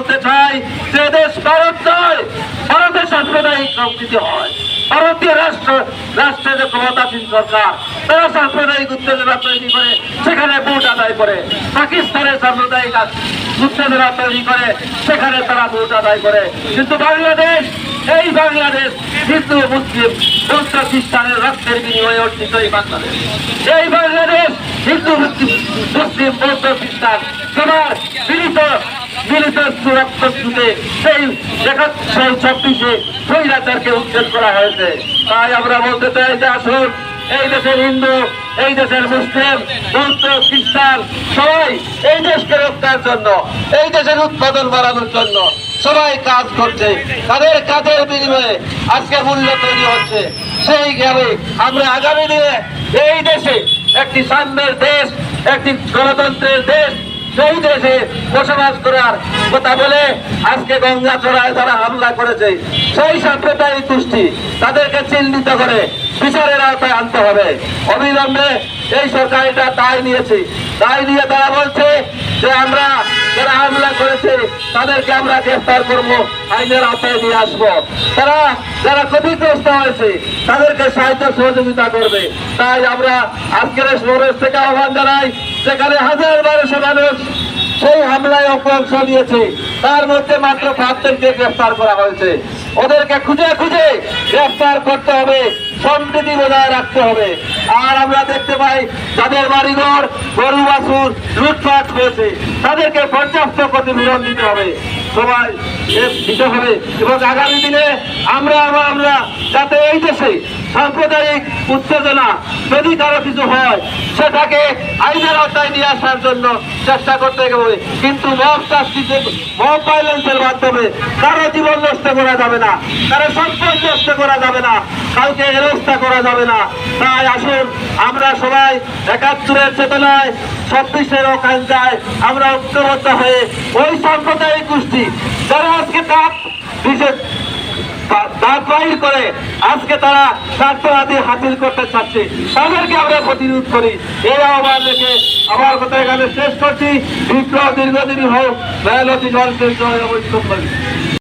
বলতে চাই যে দেশ ভারত নয় ভারতের সাম্প্রদায়িক সম্প্রীতি হয়। ভারতীয় রাষ্ট্র, রাষ্ট্রের যে ক্ষমতাসীন সরকার, তারা সাম্প্রদায়িক উত্তেজনা তৈরি করে, সেখানে ভোট আদায় করে। পাকিস্তানের সাম্প্রদায়িক উত্তেজনা তৈরি করে, সেখানে তারা ভোট আদায় করে। কিন্তু বাংলাদেশ, এই বাংলাদেশ হিন্দু, মুসলিম বৌদ্ধ খ্রিস্টানের রক্তের বিনিময়ে অর্জিত এই বাংলাদেশ। এই বাংলাদেশ হিন্দু মুসলিম, বৌদ্ধ, খ্রিস্টান, সবার মিলিত মিলিত রক্ত সেই সেই চব্বিশে স্বৈরাচারকে উচ্ছেদ করা হয়েছে। তাই আমরা বলতে চাই যে আসুন, এই দেশের হিন্দু, এই দেশের মুসলিম, বৌদ্ধ, খ্রিস্টান, সবাই এই দেশকে রক্ষার জন্য, এই দেশের উৎপাদন বাড়ানোর জন্য সবাই কাজ করছে। তাদের কাজের বিনিময়ে আজকে মূল্য তৈরি হচ্ছে। সেই গেলে আমরা আগামী দিনে এই দেশে একটি সাম্যের দেশ, একটি গণতন্ত্রের দেশ সেই দেশে বসবাস করার কথা বলে আজকে গঙ্গা চড়ায় তারা হামলা করেছে, সেই সাম্প্রদায়িক গোষ্ঠী তাদেরকে চিহ্নিত করে বিচারের আওতায় আনতে হবে। অবিলম্বে এই সরকার এটা দায় নিয়েছে। দায় নিয়ে তারা বলছে যে আমরা যারা হামলা করেছে, তাদেরকে আমরা গ্রেফতার করব, আইনের আওতায় নিয়ে আসব। তারা যারা ক্ষতিগ্রস্ত হয়েছে, তাদেরকে সাহায্য সহযোগিতা করবে। তাই আমরা আজকের থেকে আহ্বান জানাই যেখানে হাজার বারোশো মানুষ সেই হামলায় অংশ নিয়েছে তার মধ্যে মাত্র পাঁচজনকে গ্রেফতার করা হয়েছে। ওদেরকে খুঁজে খুঁজে গ্রেফতার করতে হবে, সম্প্রীতি বজায় রাখতে হবে। আর আমরা দেখতে পাই যাদের বাড়িঘর, গরু, বাছুর লুটপাট হয়েছে। তাদেরকে পর্যাপ্ত ক্ষতিপূরণ দিতে হবে। সবাই দিতে হবে। এবং আগামী দিনে আমরা আবার আমরা যাতে এই দেশে সাম্প্রদায়িক উত্তেজনা যদি কারও কিছু হয় সেটাকে আইনের আওতায় নিয়ে আসার জন্য চেষ্টা করতে হবে কিন্তু মব চাষটিতে, মব ভাইলেন্সের মাধ্যমে কারও জীবন নষ্ট করা যাবে না, কারও সম্পদ নষ্ট করা যাবে না, কাউকে হেরস্তা করা যাবে না। তাই আসুন, আমরা সবাই একাত্তরের চেতনায়, ছাব্বিশের ওখানটায় আমরা ঐক্যবদ্ধ হয়ে ওই সাম্প্রদায়িক গোষ্ঠী যারা আজকে তাপ, বিশেষ বাহির করে আজকে তারা স্বার্থবাদী হাসিল করতে চাচ্ছে। তাদেরকে আমরা প্রতিরোধ করি। এই আহ্বান রেখে আমার কথা এখানে শেষ করছি। বিপ্লব দীর্ঘদিন হোক মেহনতি গল্পের জয় অবশ্যই